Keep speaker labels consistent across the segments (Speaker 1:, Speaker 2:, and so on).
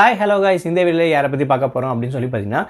Speaker 1: Hi hello guys இந்த வீடியோவில் யாரை பற்றி பார்க்க போகிறோம் அப்படின்னு சொல்லி பார்த்தீங்கன்னா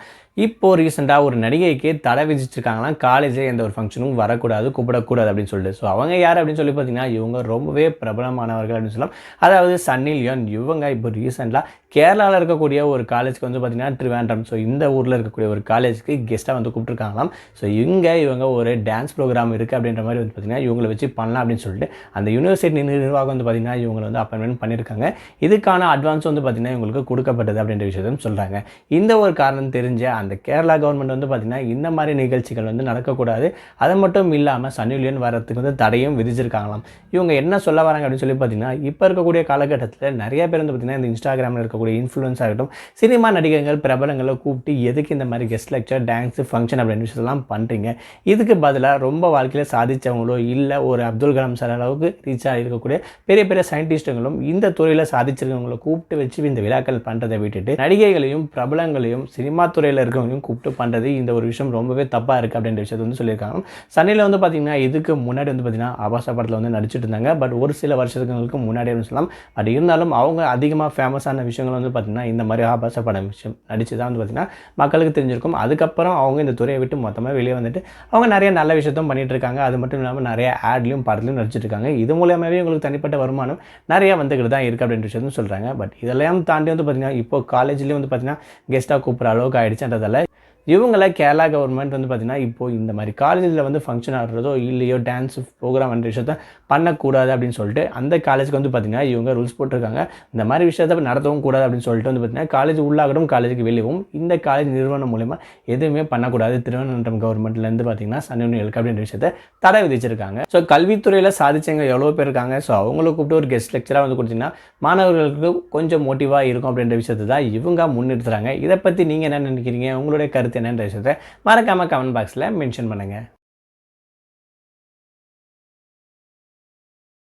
Speaker 1: இப்போ ரீசெண்டாக ஒரு நடிகைக்கு தடை விதிச்சிருக்காங்களாம். காலேஜில் எந்த ஒரு ஃபங்க்ஷனும் வரக்கூடாது கூப்பிடக்கூடாது அப்படின்னு சொல்லிட்டு. ஸோ அவங்க யார் அப்படின்னு சொல்லி பார்த்தீங்கன்னா இவங்க ரொம்பவே பிரபலமானவர்கள் அப்படின்னு சொல்லலாம். அதாவது சன்னி லியோன் இவங்க இப்போ ரீசெண்டாக கேரளாவில் இருக்கக்கூடிய ஒரு காலேஜ்க்கு வந்து பார்த்தீங்கன்னா ட்ரிவாண்டம் ஸோ இந்த ஊரில் இருக்கக்கூடிய ஒரு காலேஜுக்கு கெஸ்ட்டாக வந்து கூப்பிட்டுருக்காங்களாம். ஸோ இங்கே இவங்க ஒரு டான்ஸ் ப்ரோக்ராம் இருக்குது அப்படின்ற மாதிரி வந்து பார்த்திங்கன்னா இவங்களை வச்சு பண்ணலாம் அப்படின்னு சொல்லிட்டு அந்த யூனிவர்சிட்டி நிர்வாகம் வந்து பார்த்தீங்கன்னா இவங்களை வந்து அப்பாயின்மெண்ட் பண்ணியிருக்காங்க. இதுக்கான அட்வான்ஸ் வந்து பார்த்தீங்கன்னா இவங்களுக்கு கொடுக்கப்பட்டது அப்படின்ற விஷயத்தையும் சொல்கிறாங்க இந்த ஒரு காரணம் தெரிஞ்ச அந்த கேரளா கவர்மெண்ட் வந்து பார்த்திங்கன்னா இந்த மாதிரி நிகழ்ச்சிகள் வந்து நடக்கக்கூடாது. அது மட்டும் இல்லாமல் சன்னிலியன் வரத்துக்கு வந்து தடையும் விதிச்சிருக்காங்களாம். இவங்க என்ன சொல்ல வராங்க அப்படின்னு சொல்லி பார்த்தீங்கன்னா இப்போ இருக்கக்கூடிய காலகட்டத்தில் நிறைய பேர் வந்து பார்த்திங்கன்னா இந்த இன்ஸ்டாகிராமில் இருக்கக்கூடிய இன்ஃப்ளூயன்ஸ் ஆகட்டும் சினிமா நடிகர்கள் பிரபலங்களை கூப்பிட்டு எதுக்கு இந்த மாதிரி கெஸ்ட் லெக்சர் டான்ஸு ஃபங்க்ஷன் அப்படின்னு விஷயத்தெல்லாம் பண்ணுறீங்க இதுக்கு பதிலாக ரொம்ப வாழ்க்கையில் சாதித்தவங்களோ இல்லை ஒரு அப்துல் கலாம் சார் அளவுக்கு ரீச் ஆகிருக்கக்கூடிய பெரிய பெரிய சயின்டிஸ்ட்டுகளும் இந்த துறையில் சாதிச்சிருக்கவங்களை கூப்பிட்டு வச்சு இந்த விழாக்கள் பண்ணுறதை விட்டுட்டு நடிகைகளையும் பிரபலங்களையும் சினிமா துறையில் இருக்கவங்களையும் கூப்பிட்டு பண்ணுறது இந்த ஒரு விஷயம் ரொம்பவே தப்பாக இருக்குது அப்படின்ற விஷயத்தை வந்து சொல்லியிருக்காங்க. சன்னியில் வந்து பார்த்திங்கன்னா இதுக்கு முன்னாடி வந்து பார்த்திங்கன்னா ஆபாச படத்தில் வந்து நடிச்சிட்டு இருந்தாங்க. பட் ஒரு சில வருஷத்துக்கு முன்னாடி சொல்லலாம் பட் இருந்தாலும் அவங்க அதிகமாக ஃபேமஸான விஷயங்கள் வந்து பார்த்திங்கன்னா இந்த மாதிரி ஆபாச படம் விஷயம் நடித்து தான் வந்து பார்த்திங்கன்னா மக்களுக்கு தெரிஞ்சிருக்கும். அதுக்கப்புறம் அவங்க இந்த துறையை விட்டு மொத்தமாக வெளியே வந்துட்டு அவங்க நிறைய நல்ல விஷயத்தும் பண்ணிகிட்டு இருக்காங்க. அது மட்டும் இல்லாமல் நிறைய ஆட்லையும் படத்துலையும் நடிச்சிட்டு இருக்காங்க. இது மூலயமாவே உங்களுக்கு தனிப்பட்ட வருமானம் நிறைய வந்துக்கிட்டு தான் இருக்குது அப்படின்ற விஷயத்தையும் சொல்கிறாங்க பட் இதெல்லாம் தாண்டி வந்து பார்த்திங்கன்னா இப்போ காலேஜ்லேயும் வந்து பார்த்திங்கன்னா கெஸ்ட்டாக கூப்பிட்ற அளவுக்கு ஆகிடுச்சுன்றதால இவங்கள கேரளா கவர்மெண்ட் வந்து பார்த்திங்கன்னா இப்போது இந்த மாதிரி காலேஜில் வந்து ஃபங்க்ஷன் ஆடுறதோ இல்லையோ டான்ஸ் ப்ரோக்ராம் என்ற விஷயத்த பண்ணக்கூடாது அப்படின்னு சொல்லிட்டு அந்த காலேஜுக்கு வந்து பார்த்திங்கன்னா இவங்க ரூல்ஸ் போட்டிருக்காங்க. இந்த மாதிரி விஷயத்த நடத்தவும் கூடாது அப்படின்னு சொல்லிட்டு வந்து பார்த்திங்கன்னா காலேஜ் உள்ளாகட்டும் காலேஜுக்கு வெளியவும் இந்த காலேஜ் நிறுவனம் மூலயமா எதுவுமே பண்ணக்கூடாது. திருவனந்தபுரம் கவர்மெண்ட்லேருந்து பார்த்திங்கன்னா சன்னியலுக்கு அப்படின்ற விஷயத்த தடை விதிச்சிருக்காங்க. ஸோ கல்வித்துறையில் சாதிச்சவங்க எவ்வளோ பேர் இருக்காங்க? ஸோ அவங்கள கூப்பிட்டு ஒரு கெஸ்ட் லெக்சராக வந்து கொடுத்தீங்கன்னா மாணவர்களுக்கு கொஞ்சம் மோட்டிவாக இருக்கும் அப்படின்ற விஷயத்தை தான் இவங்க முன்னிறுத்துறாங்க. இதை பற்றி நீங்கள் என்ன நினைக்கிறீங்க? உங்களுடைய கருத்து கருத்து என்னன்ற விஷயத்தை மறக்காமல் கமெண்ட் பாக்ஸில் மென்ஷன் பண்ணுங்கள்